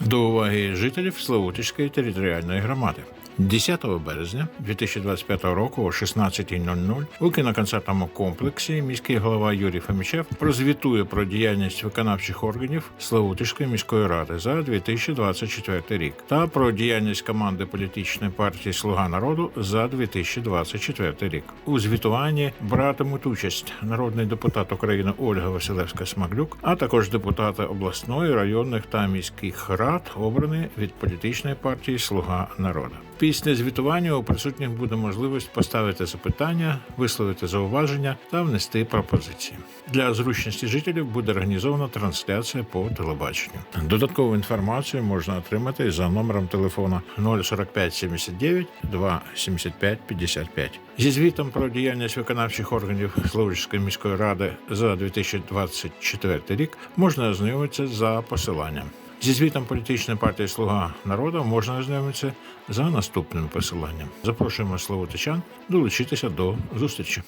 До уваги жителів Славутичської територіальної громади. 10 березня 2025 року о 16.00 у кіноконцертному комплексі міський голова Юрій Фомічев прозвітує про діяльність виконавчих органів Славутицької міської ради за 2024 рік та про діяльність команди політичної партії Слуга народу за 2024 рік. У звітуванні братимуть участь народний депутат України Ольга Василевська Смаглюк, а також депутати обласної, районних та міських рад, обрані від політичної партії Слуга народу. Після звітування у присутніх буде можливість поставити запитання, висловити зауваження та внести пропозиції. Для зручності жителів буде організована трансляція по телебаченню. Додаткову інформацію можна отримати за номером телефона 045 79 2 75 55. Зі звітом про діяльність виконавчих органів Слов'янської міської ради за 2024 рік можна ознайомитися за посиланням. Зі звітом політичної партії Слуга народу можна ознайомитися за наступним посиланням. Запрошуємо словотичан долучитися до зустрічі.